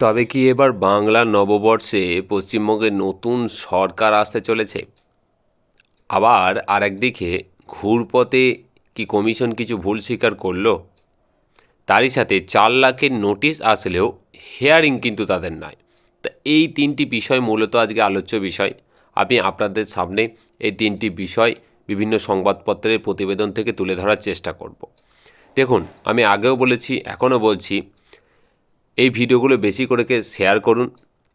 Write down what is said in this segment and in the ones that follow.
তবে কি এবার বাংলা নববর্ষে পশ্চিমবঙ্গে নতুন সরকার আসতে চলেছে? আবার আরেকদিকে ঘুরপথে কি কমিশন কিছু ভুল স্বীকার করল? তারই সাথে চার লাখের নোটিশ আসলেও হেয়ারিং কিন্তু তাদের নয় তা এই তিনটি বিষয় মূলত আজকে আলোচ্য বিষয়। আমি আপনাদের সামনে এই তিনটি বিষয় বিভিন্ন সংবাদপত্রের প্রতিবেদন থেকে তুলে ধরার চেষ্টা করব। দেখুন, আমি আগেও বলেছি, এখনও বলছি এই ভিডিওগুলো বেশি করে শেয়ার করুন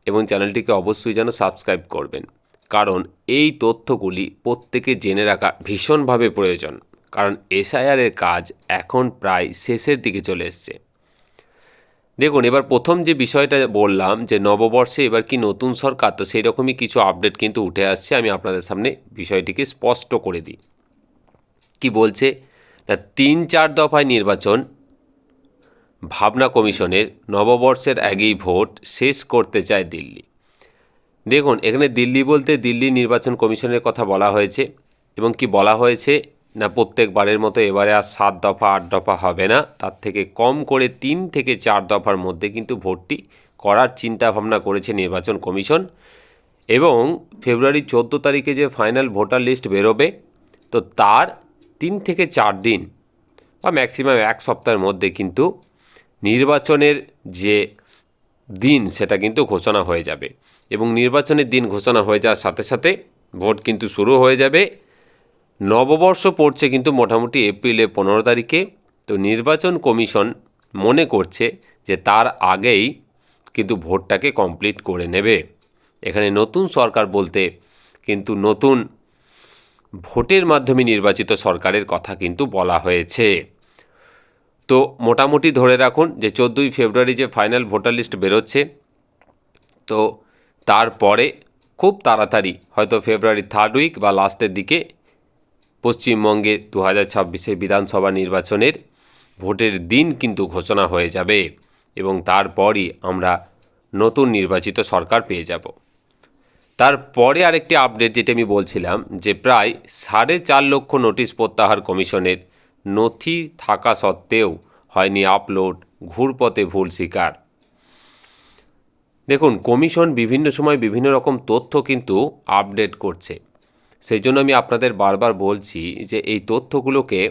এবং চ্যানেলটিকে অবশ্যই যেন সাবস্ক্রাইব করবেন। কারণ এই তথ্যগুলি প্রত্যেকে জেনে রাখা ভীষণভাবে প্রয়োজন। কারণ এসআইআরের কাজ এখন প্রায় শেষের দিকে চলে এসছে। দেখুন, এবার প্রথম যে বিষয়টা বললাম যে নববর্ষে এবার কি নতুন সরকার, তো সেই রকমই কিছু আপডেট কিন্তু উঠে আসছে। আমি আপনাদের সামনে বিষয়টিকে স্পষ্ট করে দিই। কি বলছে? না, তিন চার দফায় নির্বাচন ভাবনা কমিশনের নববর্ষের আগেই ভোট শেষ করতে চায় দিল্লি। দেখুন, এখানে দিল্লি বলতে দিল্লি নির্বাচন কমিশনের কথা বলা হয়েছে এবং কি বলা হয়েছে না প্রত্যেকবারের মতো এবারে আর সাত দফা, আট দফা হবে না। তার থেকে কম করে তিন থেকে চার দফার মধ্যে কিন্তু ভোটটি করার চিন্তা ভাবনা করেছে নির্বাচন কমিশন। এবং ফেব্রুয়ারি চোদ্দ তারিখে যে ফাইনাল ভোটার লিস্ট বেরোবে, তো তার তিন থেকে চার দিন বা ম্যাক্সিমাম এক সপ্তাহের মধ্যে কিন্তু নির্বাচনের যে দিন, সেটা কিন্তু ঘোষণা হয়ে যাবে। এবং নির্বাচনের দিন ঘোষণা হয়ে যাওয়ার সাথে সাথে ভোট কিন্তু শুরু হয়ে যাবে। নববর্ষ পড়ছে কিন্তু মোটামুটি এপ্রিলে পনেরো তারিখে। তো নির্বাচন কমিশন মনে করছে যে তার আগেই কিন্তু ভোটটাকে কমপ্লিট করে নেবে। এখানে নতুন সরকার বলতে কিন্তু নতুন ভোটের মাধ্যমে নির্বাচিত সরকারের কথা কিন্তু বলা হয়েছে। তো মোটামুটি ধরে রাখুন যে চোদ্দোই ফেব্রুয়ারি যে ফাইনাল ভোটার লিস্ট বেরোচ্ছে, তো তারপরে খুব তাড়াতাড়ি হয়তো ফেব্রুয়ারি থার্ড উইক বা লাস্টের দিকে পশ্চিমবঙ্গে দু হাজার ছাব্বিশে বিধানসভা নির্বাচনের ভোটের দিন কিন্তু ঘোষণা হয়ে যাবে এবং তারপরই আমরা নতুন নির্বাচিত সরকার পেয়ে যাব। তারপরে আরেকটি আপডেট যেটা আমি বলছিলাম যে প্রায় সাড়ে চার লক্ষ নোটিশ প্রত্যাহার কমিশনের নথি থাকা সত্ত্বেও হয়নি আপলোড, ঘুরপথে ভুল স্বীকার। দেখুন, কমিশন বিভিন্ন সময় বিভিন্ন রকম তথ্য কিন্তু আপডেট করছে। সেই জন্য আমি আপনাদের বারবার বলছি যে এই তথ্যগুলোকে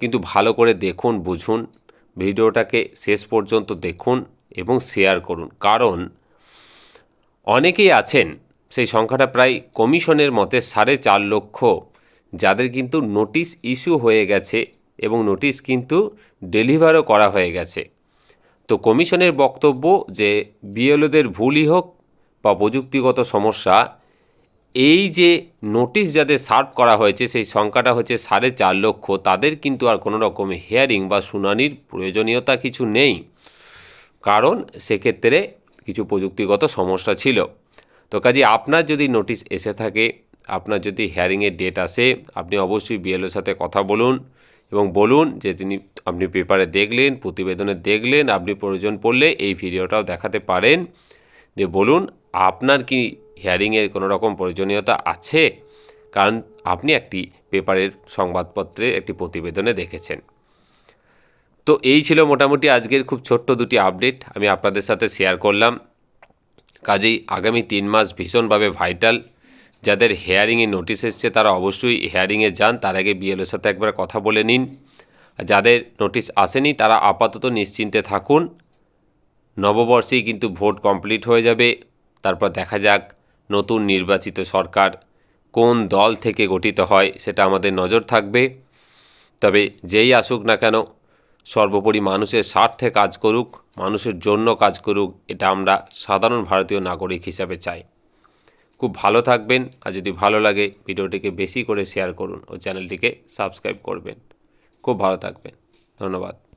কিন্তু ভালো করে দেখুন, বুঝুন, ভিডিওটাকে শেষ পর্যন্ত দেখুন এবং শেয়ার করুন। কারণ অনেকেই আছেন, সেই সংখ্যাটা প্রায় কমিশনের মতে সাড়ে চার লক্ষ, যাদের কিন্তু নোটিশ ইস্যু হয়ে গেছে এবং নোটিশ কিন্তু ডেলিভারও করা হয়ে গেছে। তো কমিশনের বক্তব্য যে বিএলওদের ভুলই হোক বা প্রযুক্তিগত সমস্যা, এই যে নোটিশ যাদের সার্ভ করা হয়েছে, সেই সংখ্যাটা হচ্ছে সাড়ে চার লক্ষ, তাদের কিন্তু আর কোনো রকম হেয়ারিং বা শুনানির প্রয়োজনীয়তা কিছু নেই। কারণ সেক্ষেত্রে কিছু প্রযুক্তিগত সমস্যা ছিল। তো কাজে আপনার যদি নোটিশ এসে থাকে, আপনার যদি হেয়ারিংয়ের ডেট আসে, আপনি অবশ্যই বিএলওর সাথে কথা বলুন। এবং বলুন যে তিনি, আপনি পেপারে দেখলেন, প্রতিবেদনে দেখলেন, আপনি প্রয়োজন পড়লে এই ভিডিওটাও দেখাতে পারেন। যে বলুন, আপনার কি হিয়ারিংয়ের কোনো রকম প্রয়োজনীয়তা আছে? কারণ আপনি একটি পেপারের সংবাদপত্রে, একটি প্রতিবেদনে দেখেছেন। তো এই ছিল মোটামুটি আজকের খুব ছোট্ট দুটি আপডেট আমি আপনাদের সাথে শেয়ার করলাম। কাজেই আগামী তিন মাস ভীষণভাবে ভাইটাল যাদের হেয়ারিংয়ে নোটিশ এসছে, তারা অবশ্যই হেয়ারিংয়ে যান। তার আগে বিএলওর সাথে একবার কথা বলে নিন। যাদের নোটিশ আসেনি, তারা আপাতত নিশ্চিন্তে থাকুন। নববর্ষেই কিন্তু ভোট কমপ্লিট হয়ে যাবে। তারপর দেখা যাক নতুন নির্বাচিত সরকার কোন দল থেকে গঠিত হয়, সেটা আমাদের নজর থাকবে। তবে যেই আসুক না কেন, সর্বোপরি মানুষের স্বার্থে কাজ করুক, মানুষের জন্য কাজ করুক, এটা আমরা সাধারণ ভারতীয় নাগরিক হিসাবে চাই। খুব ভালো থাকবেন আর যদি ভালো লাগে ভিডিওটিকে বেশি করে শেয়ার করুন ও চ্যানেলটিকে সাবস্ক্রাইব করবেন। খুব ভালো থাকবেন। ধন্যবাদ।